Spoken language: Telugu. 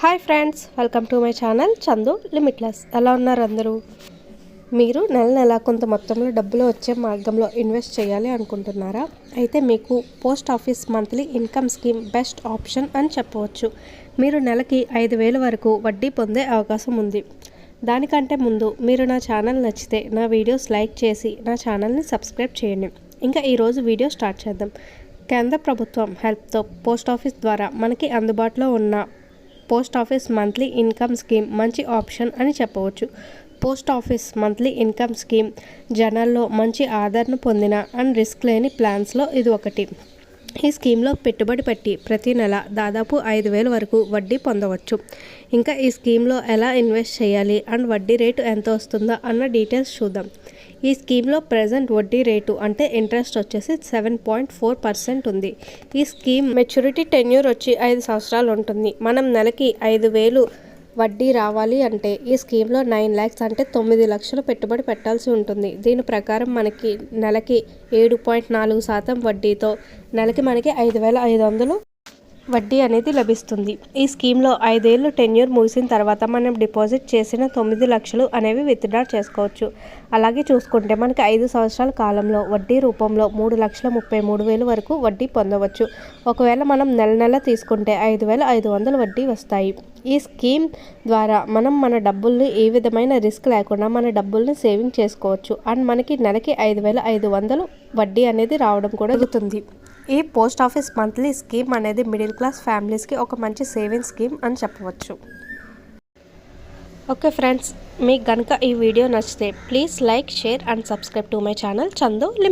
Hi friends welcome to my channel Chandu limitless. ఎలా ఉన్నారు అందరూ? మీరు నెల నెల కొంత మొత్తంలో డబ్బులు వచ్చే మార్గంలో ఇన్వెస్ట్ చేయాలి అనుకుంటున్నారా? అయితే మీకు post office monthly income scheme best option అని చెప్పవచ్చు. మీరు నెలకి ఐదు వేల వరకు వడ్డీ పొందే అవకాశం ఉంది. దానికంటే ముందు మీరు నా ఛానల్ నచ్చితే నా వీడియోస్ లైక్ చేసి నా ఛానల్ని సబ్స్క్రైబ్ చేయండి. ఇంకా ఈరోజు వీడియో స్టార్ట్ చేద్దాం. కేంద్ర ప్రభుత్వం హెల్ప్తో పోస్ట్ ఆఫీస్ ద్వారా మనకి అందుబాటులో ఉన్న post office monthly income scheme మంచి ఆప్షన్ అని చెప్పవచ్చు. Post office monthly income scheme జనాల్లో మంచి ఆదరణ పొందిన అండ్ రిస్క్ లేని ప్లాన్స్లో ఇది ఒకటి. ఈ స్కీమ్లో పెట్టుబడి పెట్టి ప్రతి నెల దాదాపు ఐదు వేల వరకు వడ్డీ పొందవచ్చు. ఇంకా ఈ స్కీమ్లో ఎలా ఇన్వెస్ట్ చేయాలి? అండ్ వడ్డీ రేటు ఎంత వస్తుందో అన్న డీటెయిల్స్ చూద్దాం. ఈ స్కీమ్లో ప్రజెంట్ వడ్డీ రేటు అంటే ఇంట్రెస్ట్ వచ్చేసి సెవెన్ పాయింట్ ఫోర్ పర్సెంట్ ఉంది. ఈ స్కీమ్ మెచ్యూరిటీ టెన్యూర్ వచ్చి ఐదు సంవత్సరాలు ఉంటుంది. మనం నెలకి ఐదు వేలు వడ్డీ రావాలి అంటే ఈ స్కీమ్లో నైన్ ల్యాక్స్ అంటే తొమ్మిది లక్షలు పెట్టుబడి పెట్టాల్సి ఉంటుంది. దీని ప్రకారం మనకి నెలకి ఏడు పాయింట్ నాలుగు శాతం వడ్డీతో నెలకి మనకి ఐదు వేల ఐదు వందలు వడ్డీ అనేది లభిస్తుంది. ఈ స్కీమ్లో ఐదేళ్ళు టెన్యూర్ ముగిసిన తర్వాత మనం డిపాజిట్ చేసిన తొమ్మిది లక్షలు అనేవి విత్డ్రా చేసుకోవచ్చు. అలాగే చూసుకుంటే మనకి ఐదు సంవత్సరాల కాలంలో వడ్డీ రూపంలో మూడు లక్షల ముప్పై మూడు వేలు వరకు వడ్డీ పొందవచ్చు. ఒకవేళ మనం నెల నెల తీసుకుంటే ఐదు వేల ఐదు వందలు వడ్డీ వస్తాయి. ఈ స్కీమ్ ద్వారా మనం మన డబ్బుల్ని ఏ విధమైన రిస్క్ లేకుండా మన డబ్బుల్ని సేవింగ్ చేసుకోవచ్చు. అండ్ మనకి నెలకి ఐదు వేల ఐదు వందలు వడ్డీ అనేది రావడం కూడా జరుగుతుంది. ఈ పోస్ట్ ఆఫీస్ మంత్లీ స్కీమ్ అనేది మిడిల్ క్లాస్ ఫ్యామిలీస్కి ఒక మంచి సేవింగ్ స్కీమ్ అని చెప్పవచ్చు. ఓకే ఫ్రెండ్స్ మీకు కనుక ఈ వీడియో నచ్చితే please like share and subscribe to my channel Chandu limit